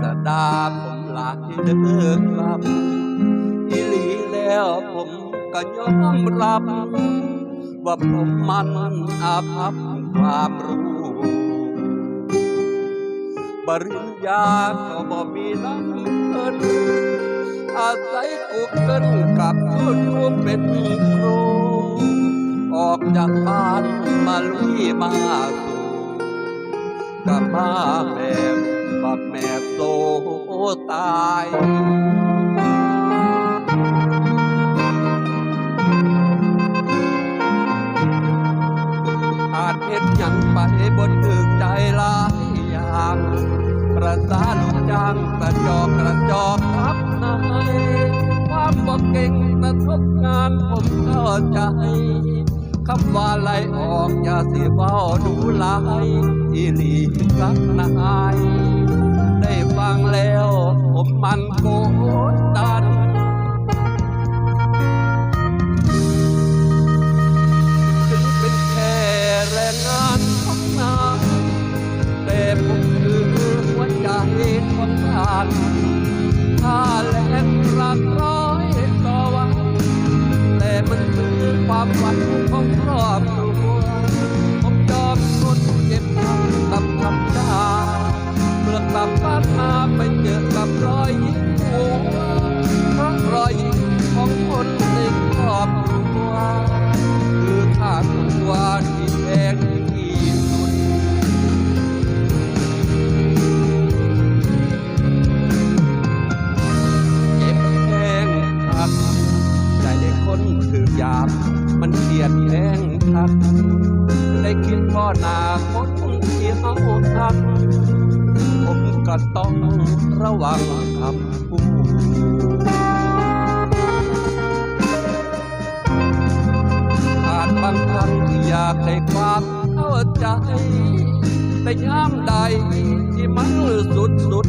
ษดาผมหลายเด้อครับอีหลีแล้วผมก็ยอมรับ ว่าผมมันอาภัพความรู้ปริญญาก็บ่มีน้ำเงินอาศัยกูเกินกับยูทูบเป็นครูออกจากบ้านมาลุยมาสู กับมาแบบบักแม่โตตายอาจเห็นหยังไปบนถึกใจหลายอย่างประสาลูกจ้างกระจอกกระจอกครับนายความบอกเก่งกระทบงานผมเข้าใจ คำว่าไล่ออกอย่าสิเว้าดูหลายอีหลีครับนายได้ฟังแล้วผมมันโกดดันถึงเป็นแค่แรงงานของายแต่ผมคือหัวใจของท่านถ้าแรงหลักร้อยต่อวันแต่มันคือความฝัน ของครอบครัวผมยอมทนเจ็บช้ำกับคำด่าเมื่อกลับบ้านมาไปเจอกับรอยยิ้มหัวเพราะรอยยิ้มของคนในครอบครัวคือค่าตัวที่แพงที่สุดเจ็บแห้งคักใจคนถือยาม มันเกลียดแห้งคัก ได้คิดพ่อนาคตที่เอาทัก ผมก็ต้องระวังคำพูดอาจบางครั้งที่อยากได้ความเข้าใจ แต่ยามใดที่มันสุดสุด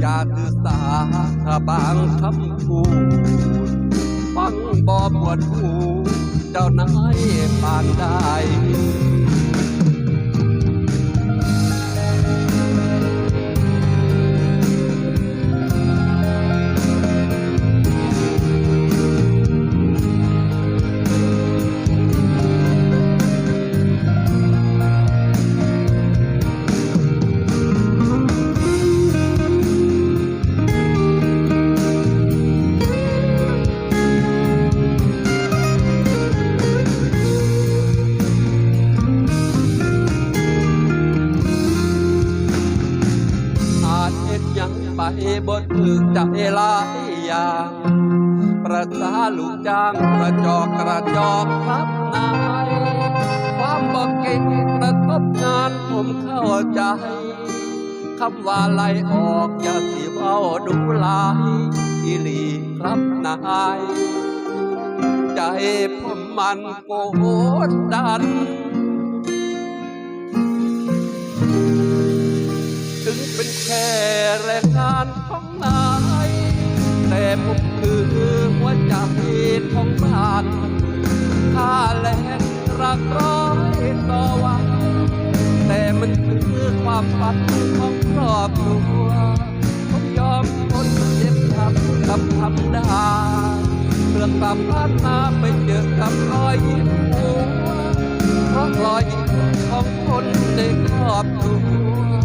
อยากคือสาถ้าบางคำพูด งบ่ปวดหู เจ้านายปานได้ ยังไปบนถึงใจหลายอย่างประสาลูกจ้างกระจอกกระจอกครับนายความบอกเก่งกระทบงานผมเข้าใจคำว่าไล่ออกอย่าสิเว้าดูหลายอีหลีครับนายใจผมมันโกดดัน แรงงานของนายแต่ผมคือหัวใจของบ้านค่าแรงรักร้อยต่อวันแต่มันคือความฝันของครอบครัวผมยอมทนเจ็บช้ำกับคำด่าเพื่อกลับบ้านมาไปเจอกับรอยยิ้มหัวเพราะรอยยิ้มของคนในครอบครัว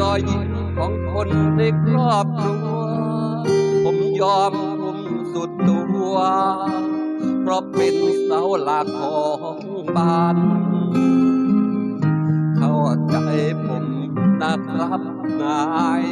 รอยยิ้มของคนในครอบครัว ผมยอมทุ่มสุดตัว เพราะเป็นเสาหลักของบ้าน เข้าใจผมนะครับนาย